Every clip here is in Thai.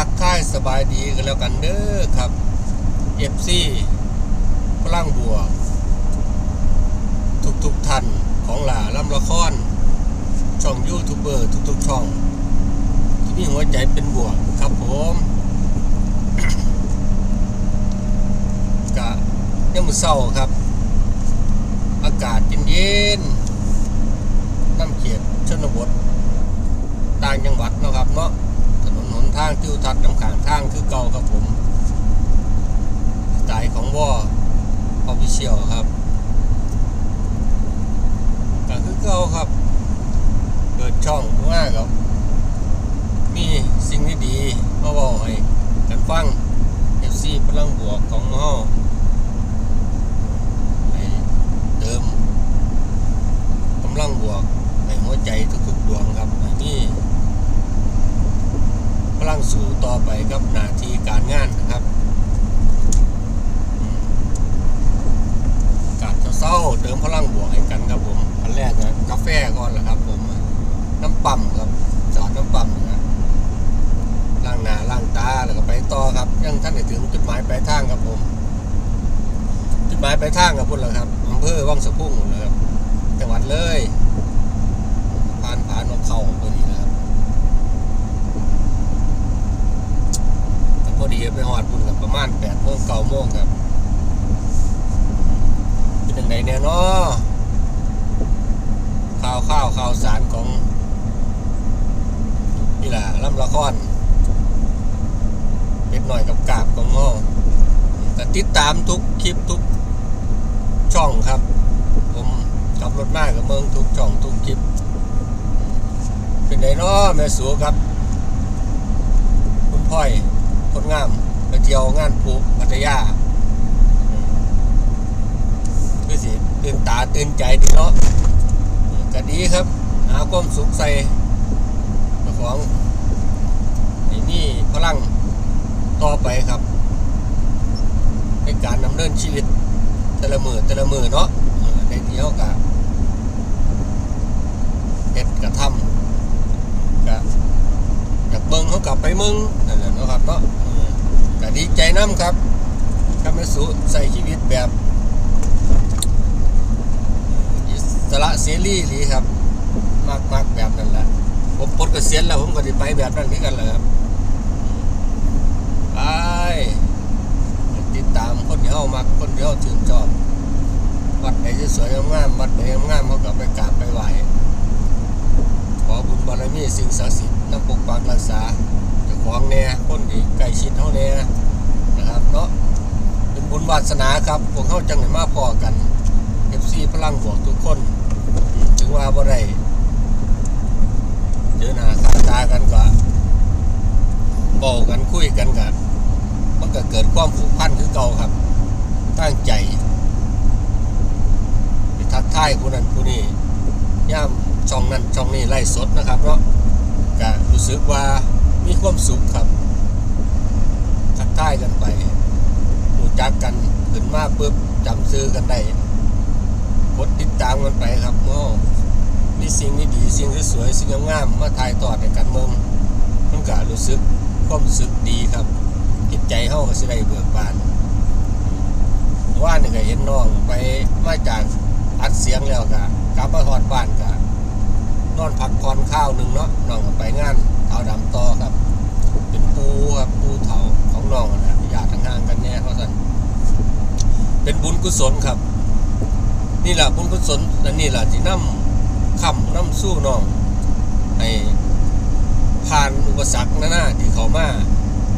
ทักทายสบายดีกันแล้วกันเด้อครับ FC พลังบวก ทุกๆท่านของหลาล่ำละคร ช่องยูทูบเบอร์ทุกๆช่อง ที่มีหัวใจเป็นบวกครับผมกะยังมือเศร้าครับ อากาศเย็นๆน้ำเขียดชนบทต่างจังหวัดนะครับเนาะ ทางทิวทัศน์น้ำขางทางคือเก่าครับผมสไตล์ของวอออฟฟิเชียลครับก็คือเก่าครับ เปิดช่องมากับ มีสิ่งที่ดีมาบอกให้กันฟัง FC พลังบวกของเฮาเติมกำลังบวกในหัวใจทุกๆดวงครับให้มี พลังสู่ต่อไปกับหน้าที่การงานนะครับ การเศร้าเติมพลังบวกให้กันครับผมอันแรกนะกาแฟก่อนแหละครับ ผม น้ำปั่มครับจอดน้ำปั่มนะครับล้างหน้าล้างตาแล้วก็ไปต่อครับยังท่านได้ถึงจุดหมายปลายทางครับผมจุดหมายปลายทางครับพุ่นแล้วครับอำเภอวังสะพุ่งเลยครับจังหวัดเลยผ่านผ่านนกเขาตัวนี้นะครับแต่ พอดีไปหอดพุ่นกับประมาณแปดโมงเก้าโมงครับ เป็นยังไงเนี่ยเนาะข่าวข้าวข่าวสารของ นี่แหละลำละครเป็ดหน่อยกับกาบของหม้อแต่ติดตามทุกคลิปทุกช่องครับ ผมขับรถมากกับเมืองทุกช่องทุกคลิป เป็นไงเนาะแม่สัวครับ คุณพ่อย คนงามไปเที่ยวงานผูพัทยาคือสิตื่นตาตื่นใจดีเนาะก็ดีครับ หาความสุขใส่ของไอ้นี่พลังต่อไปครับ ในการดำเนินชีวิตแต่ละมือแต่ละมือเนาะในเดียวกับเฮ็ดกระทำกับอยากเบิ่งเขากลับไปมึงนั่นแหละเนาะครับเนาะ ก็ดีใจน้ำครับก็ไม่สู้ใส่ชีวิตแบบอิสระเสรีหรือครับ มากมากแบบนั้นแหละผมปลดเกษียณแล้วผมก็ได้ไปแบบนั้นที่กันแหละครับไปติดตามคนที่เฮามักคนที่เฮาชื่นชอบวัดไหนสวยงามๆวัดไหนงามๆเขาก็ไปกราบไปไหว้ขอบุญบารมีสิ่งศักดิ์สิทธิ์นำปกปักรักษาเจ้า ของแน่คนที่ใกล้ชิดเฮาแน่นะครับเนาะเป็นบุญวาสนาครับพวกเฮาจังได้มาพอกัน FC พลังบวกทุกคน ถึงว่าบ่ได้เจอหน้าค่าตากันก็บอกกันคุยกันกันมันก็เกิดความผูกพันคือเก่าครับ ตั้งใจไปทักทายผู้นั้นผู้นี้ย่ามช่องนั้นช่องนี้ไล่สดนะครับเนาะก็รู้สึกว่า มีความสุขครับทักทายกันไปรู้จักกันขึ้นมากปุ๊บจำซื้อกันได้กดติดตามกันไปครับโอ้มีสิ่งที่ดีสิ่งที่สวยสิ่งงามๆมาถ่ายทอดในการเมืองมันก็รู้สึกความรู้สึกดีครับ จิตใจเฮาก็สิได้เบิกบานว่านี่ก็เห็นน้องไปมาจากอัดเสียงแล้วก็กลับมาฮอดบ้านก็นอนพักผ่อนข้าวหนึ่งเนาะน้องก็ไปงาน เถาดำต่อครับ เป็นปูครับปูเถาของน้องนั่นนะญาติห่างกันแน่เขาสั่นเป็นบุญกุศลครับ นี่แหละบุญกุศลและนี่แหละที่นำคำนำสู้น้องให้ผ่านอุปสรรคนานาที่เขามา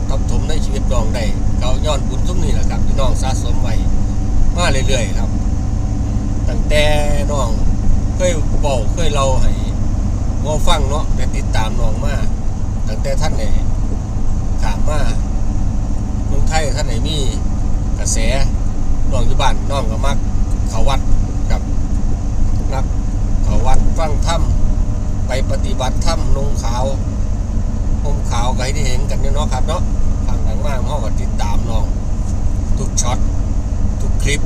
ทับถมในชีวิตน้องได้เขาย้อนบุญทุกนี่แหละครับที่น้องสะสมไว้มาเรื่อยๆครับ ตั้งแต่น้องเคยบอกเคยเล่าให้งอฟังเนาะแต่ติดตามน้องมา ตั้งแต่ท่านไหนถามมาเมืองไทยท่านไหนมีกระแสน้องอยู่บ้านน้องก็มักเขาวัดกับนักเขาวัดฟังถ้ำไปปฏิบัติถ้ำนงขาวห่มขาวก็ให้ได้เห็นกันเนาะครับเนาะทางหลังมากเขาก็ติดตามน้อง ทุกช็อตทุกคลิป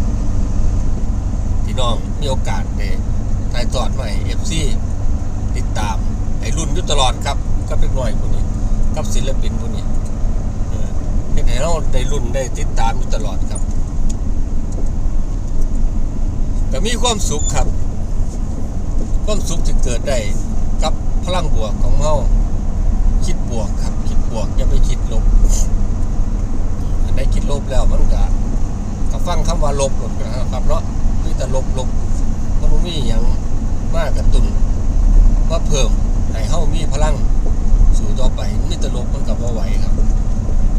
ที่น้องมีโอกาสได้ถ่ายทอดใหม่เอฟซีติดตามไอ้รุ่นอยุตลอดครับ ก็เป็นหน่อยพวกนี้ กับศิลปินพวกนี้เห็นให้เราได้รุ่นได้ติดตามอยู่ตลอดครับก็มีความสุขครับ ความสุขที่เกิดได้กับพลังบวกของเราคิดบวกครับ คิดบวกอย่าไปคิดลบอันคิดลบแล้วมันก็ก็ฟังคำว่าลบหมดนะครับเนาะมีแต่ลบลบมันมีอย่างมากกระตุนว่าเพิ่มให้เฮามีพลัง สู่ต่อไปมีแต่ลบมันก็บ่ไหวครับ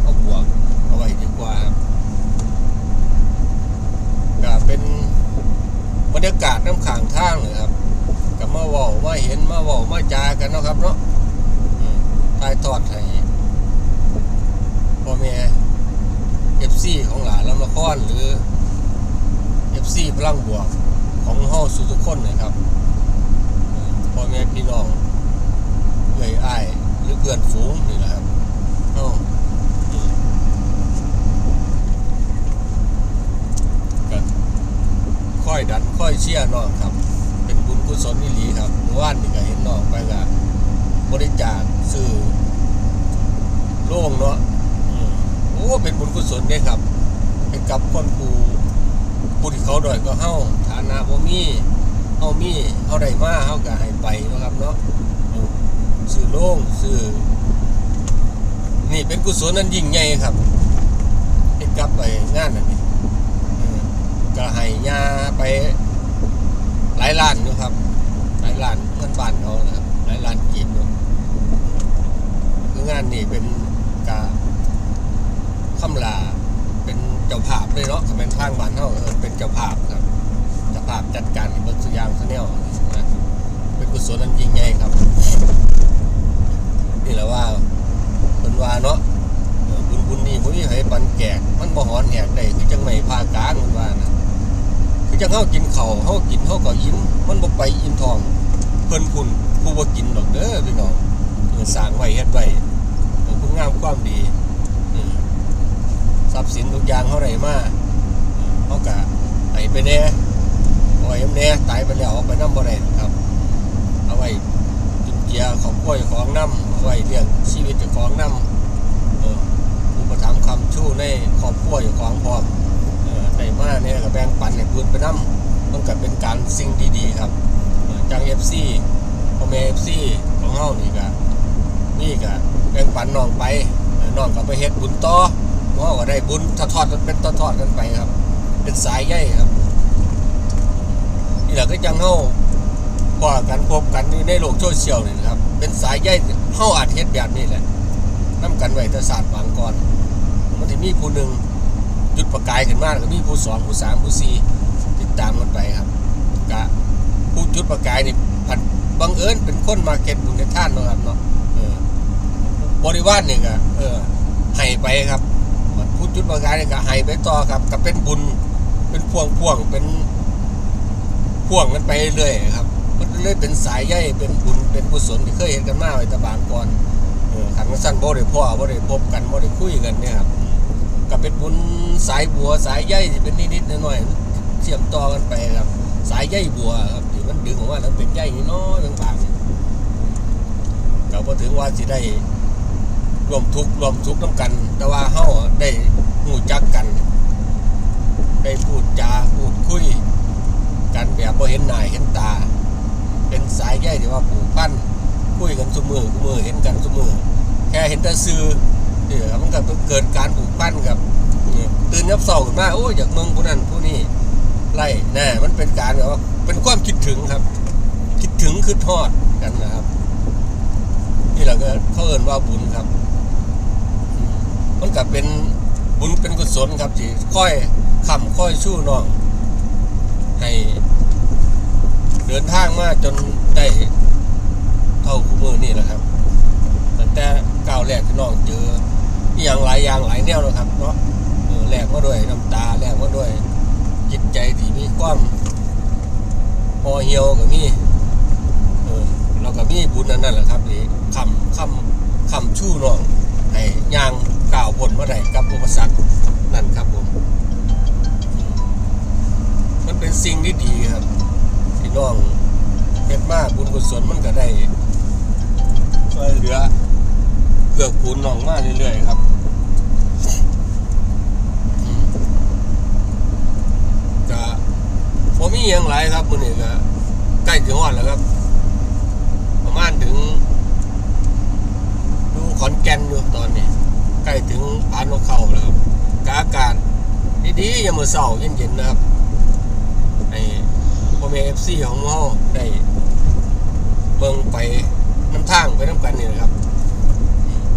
เอาบวกเอาไว้ดีกว่าครับก็เป็นบรรยากาศน้ำขางทางเลยครับก็มาว่ามาเห็นมาว่ามาจากันนะครับเนาะอืมถ่ายทอดให้พ่อแม่เอฟซีของหลานลำละครหรือเอฟซีพลังบวกของเฮาสุทุกคนนะครับพ่อแม่พี่น้องเอ่ยอ้าย หรือเพื่อนฝูงนี่แหละครับเฮาอืมก็ค่อยดันค่อยเชียร์น้องครับ เป็นบุญกุศลนี่หลีครับเมื่อวานนี่ก็เห็นน้องไปกับบริจาคซื้อโล่งเนาะอืมโอ้เป็นบุญกุศลเนี่ยครับ เป็นกับคนผู้ผู้ที่เขาดอยก็เฮาฐานะบ่มีเฮามีเฮาได้มาเฮาก็ให้ไปนะครับเนาะ ซื้อโล่งซื้อนี่เป็นกุศลนั้นยิ่งใหญ่ครับเฮ็ดกับไปงานอันนี้อืมก็ให้ยาไปหลายล้านอยู่ครับ หลายล้านเงินบานเขานะครับ หลายล้านกีบคืองานนี่เป็นกาคำลาเป็นเจ้าภาพเลยเนาะเป็นทางบ้านเขาเออเป็นเจ้าภาพครับเจ้าภาพจัดการบิร์สุยางสแนลนะเป็นกุศลนั้นยิ่งใหญ่ครับ นี่แหละว่าเป็นว่าเนาะเออบุญบุญนี่บุญนี่ให้ปันแกกมันบ่หอนแหกได้คือจังไม่พากลางมันว่านะคือจังเฮากินเข้าวเฮากินเฮาก็อิ่มมันบ่ไปอิ่มทองเพิ่นพุ่นผู้บ่กินดอกเด้อพี่น้องสร้างไว้เฮ็ดไว้คุณงามความดีทรัพย์สินทุกอย่างเฮาได้มาเออเฮาก็ให้ไปแน่เอาไว้แน่ตายไปแล้วเอาไปน้ำบ่ได้ครับ เอาไว้ เจียครอบครัวเจ้าของน้ำไว้เลี้ยงชีวิตของน้ำอุปถัมภ์คำชู้ในครอบครัวของพร้อมเอ่อได้มาเนี่ยก็แบ่งปันให้พื้นไปน้ำมันก็เป็นการสิ่งดีๆครับจากเอฟซีพ่อแม่เอฟซีของเฮานี่ก็นี่ก็แบ่งปันน้องไปน้องก็ไปเฮ็ดบุญต่อเฮาก็ได้บุญทอดๆเป็นทอดๆกันไปครับ เป็นสายใยครับนี่แหละก็จังเฮา พอกันพบกันอยู่ในโลกโซเชียลนี่นะครับ เป็นสายใยเฮาอาจเฮ็ดแบบนี้แหละนํกันไว้แต่ศาสตร์บางก่อนมันสิมีผู้หนึ่งจุดประกายขึ้นมาแล้วก็มีผู้สองผู้สามผู้สี่ติดตามกันไปครับกะผู้จุดประกายนี่ผันบังเอิญเป็นคนมาเก็ตบุญในท่านเนาะครับเนาะบริวารนี่ก็เออให้ไปครับผู้จุดประกายนี่ก็ให้ไปต่อครับก็เป็นบุญเป็นพวงพ่วงเป็นพ่วงกันไปเรื่อยครับ เลยเป็นสายใยเป็นบุญเป็นกุศลที่เคยเห็นกันมาไว้ตะบางก่อนขันสั้นบ่ได้พ่อบ่ได้พบกันบ่ได้คุยกันเนี่ยครับก็เป็นบุญสายบัวสายใยที่เป็นนิดๆหน่อยๆเชื่อมต่อกันไปครับ สายใยบัวครับที่มันดึงออกมาแล้วเป็นใยน้อยๆบางๆก็พอถึงว่าสิได้รวมทุกรวมทุกน้ำกัน แต่ว่าเฮาได้หูจักกัน ได้พูดจาพูดคุย กันแบบบ่เห็นหน้าเห็นตา เป็นสายใยที่ว่าผูกพันคุยกันทุกมือทุกมือเห็นกันทุกมือแค่เห็นแต่ซื้อเดี๋ยวมันก็เกิดการผูกพันกับตื่นยับเศร้าขึ้นมาโอ้ยอยากเมืองผู้นั้นผู้นี้ไล่แน่มันเป็นการแบบว่าเป็นความคิดถึงครับ คิดถึงคือทอดกันนะครับนี่แหละก็เขาเอ่นว่าบุญครับมมันก็เป็นบุญเป็นกุศลครับที่ค่อยคำค่อยชู้น้องให้ เดินทางมาจนได้เท่าคู่มือนี่แหละครับตั้งแต่ก้าวแรกที่น้องเจออย่างหลายอย่างหลายแนวแล้วครับเนาะแลกมาด้วยน้ำตาแลกมาด้วย จิตใจที่มีความพอเหี่ยวก็มีเออเราก็มีบุญนั่นนั่นแหละครับนี่คำคำคำชู้น้องให้ย่างก้าวพ้นมาได้กับอุปสรรคนั่นครับผม น้องเฮ็ดมากบุญกุศลมันก็ได้ช่วยเหลือเกื้อกูลน้องมาเรื่อยๆครับก็ผมมีอย่างไรครับมื้อนี้ก็ใกล้ถึงฮอดแล้วครับ ประมาณถึงดูขอนแก่นอยู่ตอนนี้ ใกล้ถึงปานนกเขาแล้วครับอากาศดีๆยามมื้อเช้าเย็นๆนะครับ พ่อแม่ FC ของเฮาได้เบิ่งไปน้ำทางไปน้ำกันนี่นะครับ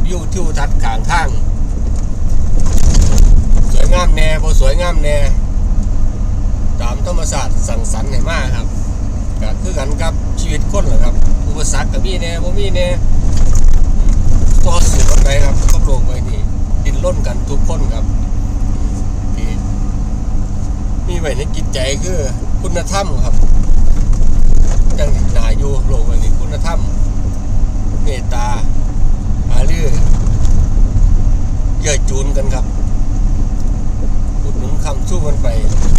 วิวทิวทัศน์กลางทาง สวยงามแน่บ่สวยงามแน่ตามธรรมศาสตร์สั่งสรรค์ให้มากครับก็คือกันกับชีวิตคนแหละครับ อุปสรรคก็มีแน่บ่มีแน่ต่อสู้กันไปครับกับโลกใบนี้ดิ้นรนกันทุกคนครับที่มีไว้ในจิตใจคือ คุณธรรมครับยังหนาอยู่โลกใบนี้คุณธรรม เมตตาอาลือเย่อจูนกันครับอุดหนุนคำสู้กันไป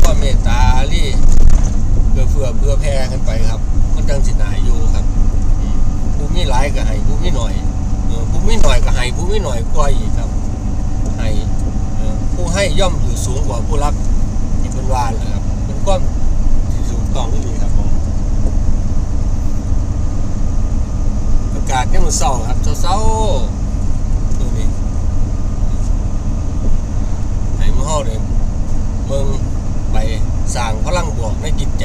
ก็เมตตาอารีเพื่อเพื่อเพื่อแพร่กันไปครับ มันจังสิหนาอยู่ครับผู้มีหลายก็ให้ผู้มีหน่อยผู้มีหน่อยก็ให้ผู้มีหน่อยกว่าอีกครับให้ผู้ให้ย่อมอยู่สูงกว่าผู้รับที่เป็นวานแหละครับเป็นความ ที่องที่ดีครับผมอากาศยังมันเศร้าครับเศร้าๆดูนี่ให้มือห่อเลยเมืองไปสร้างพลังบวกในจิตใจ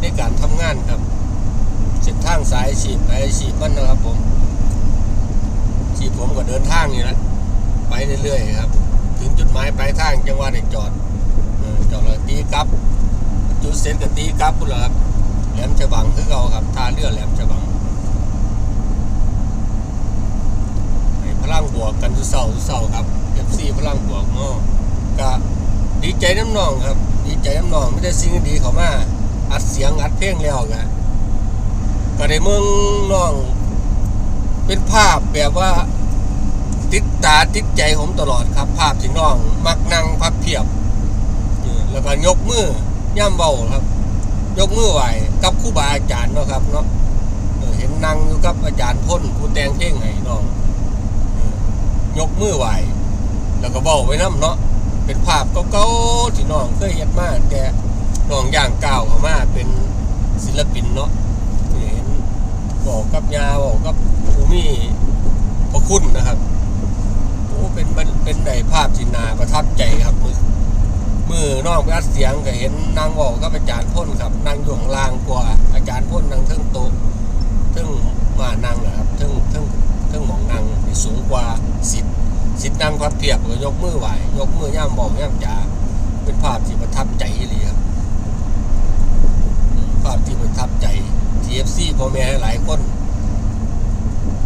ในการทำงานครับเส้นทางสายอาชีพไปอาชีพมันนะครับผมอาชีพผมก็เดินทางนี่แหละไปเรื่อยๆครับ ถึงจุดหมายปลายทางจังหวัดได้จอดจอดแล้วตีกลับ จุดเสร็จก็ตีกลับพุ่นละครับแหลมฉบังคือเราครับท่าเรือแหลมฉบังให้พลังบวกกันทุเสาร์ทุเสาร์ครับเอฟซีพลังบวกเนาะก็ดีใจน้ำนองครับ ดีใจน้ำนองไม่ได้สิ่งดีเขามาอัดเสียงอัดเพลงแล้วกันก็ได้เมืองน้องเป็นภาพแบบว่าติดตาติดใจผมตลอดครับ ภาพที่น้อง มักนั่งพับเพียบ แล้วก็ยกมือ ย่ำเบาครับ ยกมือไหวกับครูบาอาจารย์เนาะครับเนาะเห็นนั่งอยู่กับอาจารย์พ่นผู้แตงเพลงให้น้องยกมือไหวแล้วก็เบาไว้น้ำเนาะเป็นภาพเก่าๆที่น้องเคยเห็นมาแต่น้องย่างก้าวเขามาเป็นศิลปินเนาะเห็นบอกกับยาบอกกับภูมิพระคุณนะครับโอ้เป็นเป็นเป็นในภาพที่นาประทับใจครับ มือมือน้องไปอัดเสียงก็เห็นนางบอกกับอาจารย์พ่นครับนางอยู่ข้างล่างกว่าอาจารย์พ่นนางเทิงโตะเทิงมานางนะครับเทิงเทิงเทิงหมองนางสูงกว่าสิทธิ์สิทธิ์นางพับเพียบก็ยกมือไหวยกมือย่ำบอกย่ำจ่าเป็นภาพที่ประทับใจเลยครับภาพที่ประทับใจ TFC พ่อแม่หลายคน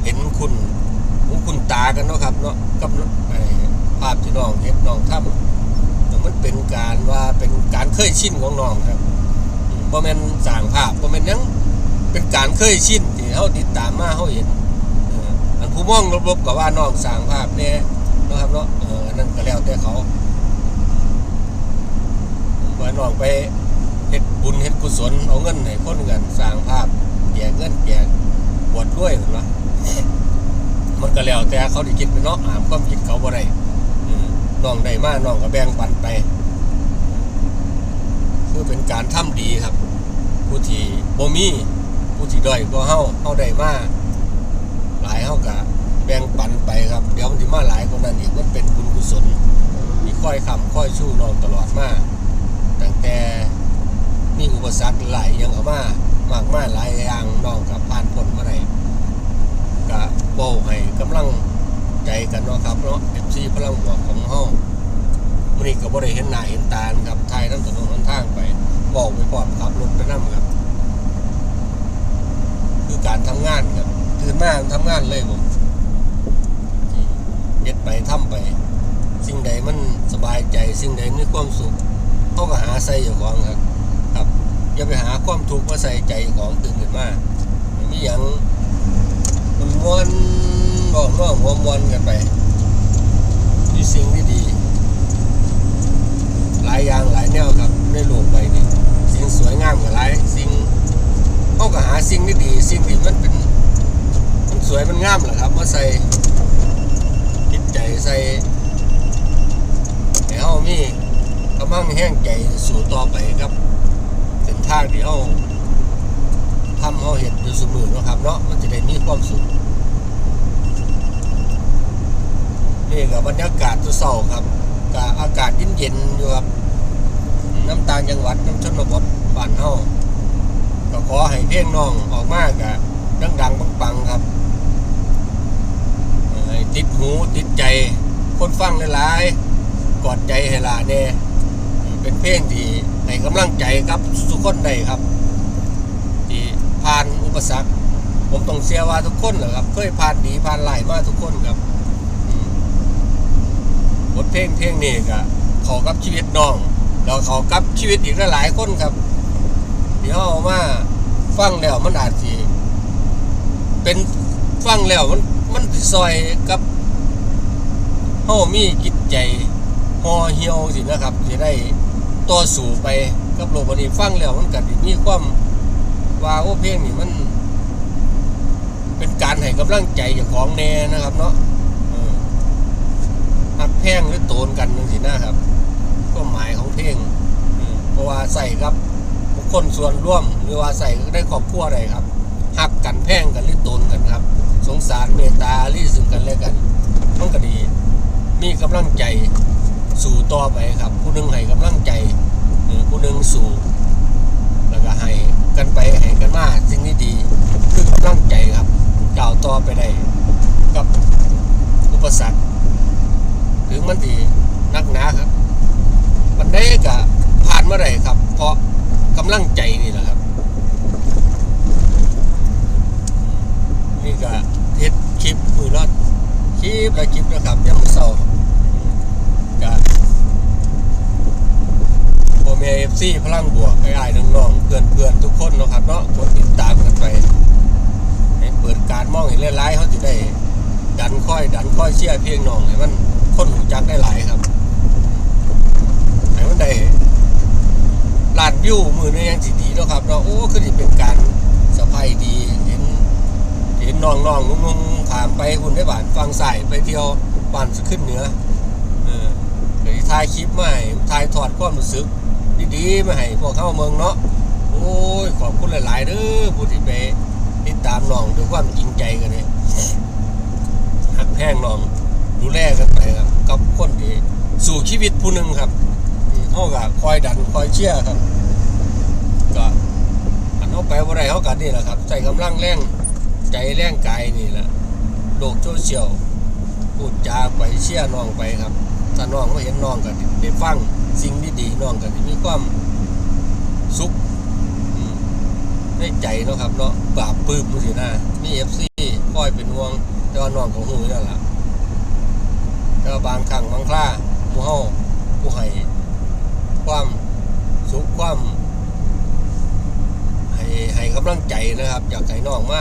เห็นคุณคุณตากันเนาะครับเนาะกับภาพที่น้องเห็นน้องทำแต่ มันเป็นการว่าเป็นการเคยชินของน้องครับบ่แม่นสร้างภาพบ่แม่นยังเป็นการเคยชินที่เฮาติดตามมาเฮาเห็นอันผู้มองลบๆก็ว่าน้องสร้างภาพแน่เนะครับเนาะเอออันนั้นก็แล้วแต่เขาว่าน้องไปเฮ็ดบุญเฮ็ดกุศลเอาเงินให้คนกันสร้างภาพแจกเงินแจกบวชด้วยเห็นปะมันก็แล้วแต่เขาที่คิดไปเนาะอ่ามความคิดเขาบ่ได้อืม น้องได้มาน้องก็แบ่งปันไป คือเป็นการทำดีครับ ผู้ที่บ่มีผู้ที่ด้อยก็เฮาเฮาได้มาหลายเฮาก็แบ่งปันไปครับ เดี๋ยวมันสิมาหลายคนนั้นอีกมันเป็นบุญกุศลที่ค่อยคำค่อยชู้น้องตลอดมาตั้งแต่มีอุปสรรคหลายอย่างเข้ามามากมายหลายอย่างน้องกับผ่านพ้นมาได้ก็โบให้กำลัง ใจกันเนาะครับเนาะ FC พลังบวกของเฮามื้อนี้ก็บ่ได้เห็นหน้าเห็นตาครับทายน้ำถนนหนทางไปบอกไปพร้อมขับรถไปนํครับ คือการทำงานครับตื่นมาทำงานเลยผมเฮ็ดไปทำไป สิ่งใดมันสบายใจ สิ่งใดมีความสุขเขาก็หาใส่อยู่ของครับ ครับอย่าไปหาความทุกข์มาใส่ใจของตื่นขึ้นมามีอย่างมันมวน บอกน้องหัวมวนกันไปมีสิ่งที่ดี หลายอย่างหลายแนวครับในโลกใบนี้สิ่งสวยงามกับหลายสิ่งเขาก็หาสิ่งที่ดี สิ่งที่มันเป็นมันสวยมันงามแหละครับมาใส่จิตใจใส่ให้เฮามีกำลังแห้งใจสู่ต่อไปครับ เส้นท ทางที่เฮาทำเฮาเห็นอยู่เสมอเนาะครับเนาะมันจะได้มีความสุขนี่กับบรรยากาศตัวเศร้าครับกับอากาศเย็นๆอยู่ครับน้ำตาล จังหวัดน้ำชนบทบ้านเฮาก็ขอให้เพลงน้องออกมากะดังๆปังๆครับติดหูติดใจ คนฟังหลายๆกอดใจให้ลาแน่เป็นเพลงที่ให้กำลังใจครับทุกคนได้ครับ ที่ผ่านอุปสรรค ผมต้องเสียว่าทุกคนเหรอครับ เคยผ่านดีผ่านหลายมาทุกคนครับบทเพลงเพลงนี้ก็ขากับชีวิตน้อง แล้วเขากับชีวิตอีกหลายคนครับ เดี๋ยวเอามาฟังแล้วมันอาจจะเป็นฟังแล้วมันมันซอยกับเฮามีจิตใจห่อเหี่ยวสินะครับจะได้ต่อสู้ไปกับโลกใบนี้ฟังแล้วมันก็สิมีความว่าโอ้เพลงนี่มัน เป็นการให้กำลังใจเจ้าของแน่นะครับ เนาะหักแพงหรือโตนกันนึงสินะครับ ก็หมายของเพลงเออเพราะว่าใส่ครับบุคคลส่วนร่วมหรือว่าใส่ได้ครอบครัวใดครับหักกันแพงกันหรือโตนกันครับ สงสารเมตตารีซึ่งกันและกันมันก็ดี มีกำลังใจสู่ต่อไปครับ ผู้หนึงให้กำลังใจเออผู้หนึงสู่แล้วก็ให้กันไปให้กันมาสิ่งที่ดีคือกำลังใจครับก้าวต่อไปได้กับอุปสรรคถึงมันดีนักหนาครับันได้ก็ผ่านเมาได้ครับ เพราะกำลังใจนี่แหละครับ นี่ก็เทศคลิปมือละคลิปละคลิปนะครับยังเศร้าก็พอม่เอฟซีพลังบวกไอ้ไอ้น้องๆเพื่อนเพื่อนทุกคนเนาะครับเนาะกดติดตามกันไปให้เปิดการมองเห็นหลายๆเขาจะได้ดันค่อย ดันค่อยเชี่ยร์เพลงน้องให้มันคนหูจักได้หลายครับ ให้มันได้ลานวิวมือนี่ยังสิดีเนาะครับเนาโอ้คือที่เป็นการสะพายดีเห็นเห็นน้องน้องนุ่งนุ่งๆขามไปหุ่นได้บานฟังใส่ไปเที่ยวบ้านขึ้นเหนือเออเดี๋ยวถ่ายคลิปมาให้ถ่ายถอดความรู้สึกดีๆมาให้พวกเข้าเมืองเนาะโอ้ยขอบคุณหลายๆเด้อผู้ที่ไปติดตามน้องด้วยความจริงใจกันเนี่ยหักแพงน้องดูแลกันไปครับกับคนที่สู่ชีวิตผู้หนึ่งครับ เขาก็คอยดันคอยเชียร์ครับ ก็อันเขาไปว่าไรเขากันนี่แหละครับ ใส่กำลังแรงใจแรงกายนี่แหละโลกโซเชียลพูดจาไปเชียร์น้องไปครับถ้าน้องไม่เห็นน้องก็ได้ฟังสิ่งดีๆน้องก็สิมีความสุขอืมในใจเนาะครับเนาะปราบปื้มมือสินะมีเอฟซีคอยเป็นห่วงแต่ว่าน้องของหูนั่นแหละแต่ว่าบางครั้งบางคราผู้เฮาผู้ให้ ความสุขความ ให้ให้กำลังใจนะครับอยากให้น้องมา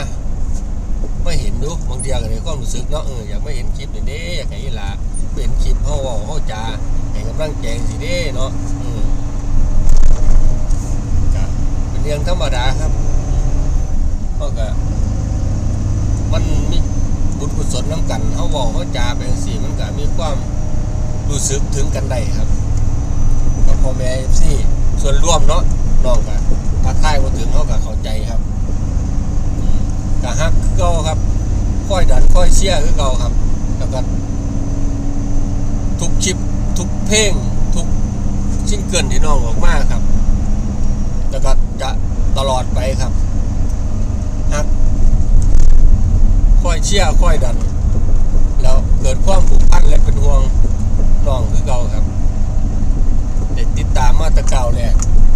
ไม่เห็นดูบางทีก็เลยความรู้สึกเนาะเอออยากไม่เห็นคลิปเด้อยากให้อีหลาเห็นคลิปเขาว้าเขาจาให้กำลังใจสิเด้เนาะอืมเป็นเรื่องธรรมดาครับเพราะก็มันมีบุญกุศลน้ำกันเขาว้าเขาจาไปจังซี่มันก็มีความรู้สึกถึงกันได้ครับ พ่อแม่ซี่ส่วนร่วมเนาะน้องก็ทักทายมาถึงเขาก็เข้าใจครับอืมก็ฮักเก่าครับค่อยดันค่อยเชียร์คือเก่าครับแล้วก็ทุกคลิปทุกเพลงทุกชิ้นเกินที่น้องออกมาครับ แล้วก็จะตลอดไปครับฮักค่อยเชียร์ค่อยดัน แล้วเกิดความผูกพันและเป็นห่วงน้องคือเก่าครับ ได้ติดตามมาตะเก่าแหละ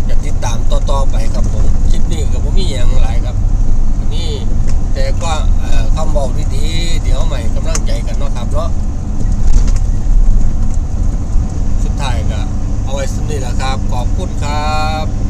จะติดตามต่อๆไปครับผมคลิปนี้กับผมมีอย่างไรครับนี่แต่ก็คำบอกดีๆเดี๋ยวใหม่กำลังใจกันเนาะครับเนาะสุดท้ายก็เอาไว้สำนี้แหละครับ ขอบคุณครับ